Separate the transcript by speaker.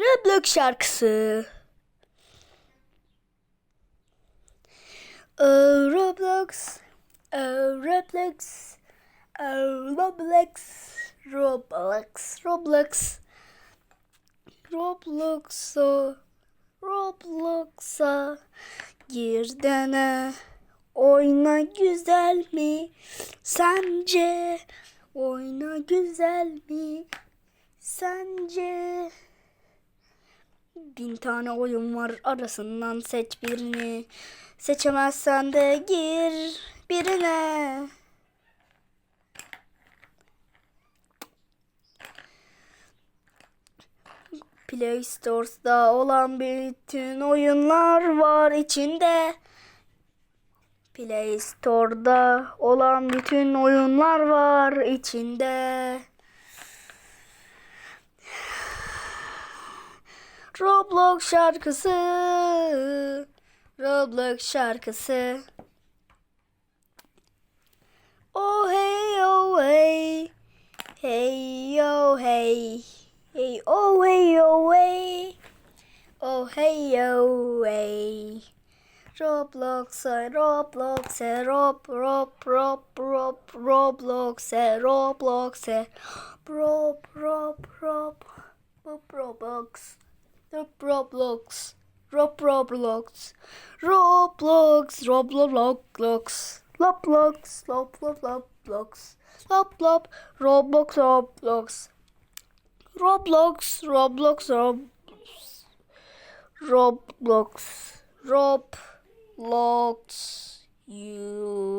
Speaker 1: Roblox şarkısı. Oh, Roblox, oh, Roblox, oh, Roblox, Roblox, Roblox, Roblox'a, Roblox'a gir dene. Oyna güzel mi? Sence oyna güzel mi? Sence bin tane oyun var arasından seç birini. Seçemezsen de gir birine. Play Store'da olan bütün oyunlar var içinde. Play Store'da olan bütün oyunlar var içinde. Roblox şarkısı. Roblox şarkısı. Oh hey oh hey. Hey oh hey. Hey oh hey oh hey. Oh hey oh hey. Roblox'a eh, Roblox'a Rob eh, Rob Rob Rob Roblox'a Roblox'a Rob Rob Rob Rob Roblox eh, Rob Roblox Rob Roblox Roblox Roblox Roblox Roblox Roblox Roblox Roblox Roblox Roblox Roblox Roblox Roblox you